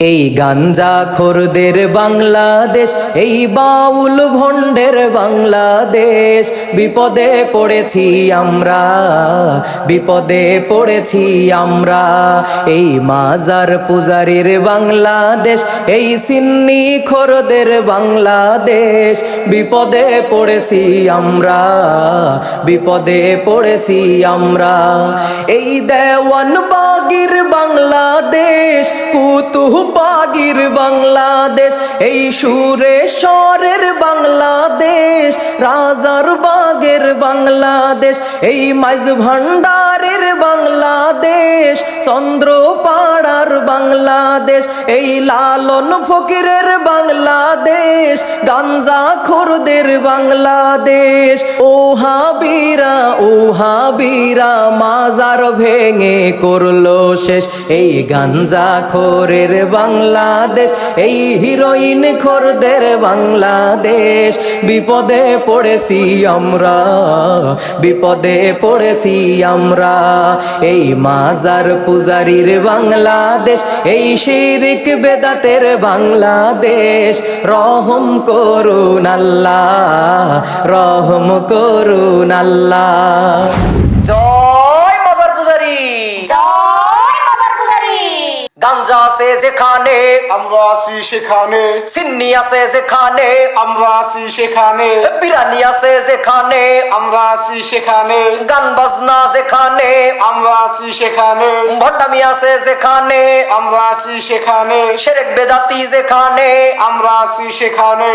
এই গাঞ্জা খোরদের বাংলাদেশ, এই বাউল ভণ্ডের বাংলাদেশ। বিপদে পড়েছি আমরা, বিপদে পড়েছি আমরা। এই মাজার পূজারীর বাংলাদেশ, এই সিন্নি খোরদের বাংলাদেশ। বিপদে পড়েছি আমরা, বিপদে পড়েছি আমরা। এই দেওয়ান বাগির বাংলাদেশ কুতুহ বাগির বাংলাদেশ, এই সুরে সুরেশ্বরের বাংলাদেশ, রাজার বাগের বাংলাদেশ, এই মাইজ ভান্ডারের বাংলাদেশ, চন্দ্রপাড়ার বাংলাদেশ, এই লালন ফকিরের বাংলাদেশ, গাঞ্জা খোরদের বাংলাদেশ, ও হাবিরা ও হাবিরা মাজার ভেঙে করল শেষ। এই গাঞ্জা খোরের বাংলাদেশ, এই হিরোইন খোরদের বাংলাদেশ। বিপদে পড়েছি আমরা, বিপদে পড়েছি আমরা। এই মাজার পূজারীর বাংলাদেশ, এই শিরিক বেদাতের বাংলাদেশ। রহম করুন আল্লাহ, রহম করুন আল্লাহ। জয় মাজার পূজারী। জয় মাজার পূজারি। গাঞ্জা আছে যেখানে আমরা আছি সেখানে। সিন্নি আছে যেখানে আমরা আছি সেখানে। বিরানি আছে যেখানে আমরা আছি সেখানে। গান বাজনা যেখানে আমরা আছি সেখানে। ভণ্ডামি আছে যেখানে আমরা আছি সেখানে। সেরেক বেদাতি যেখানে। আমরা আছি সেখানে।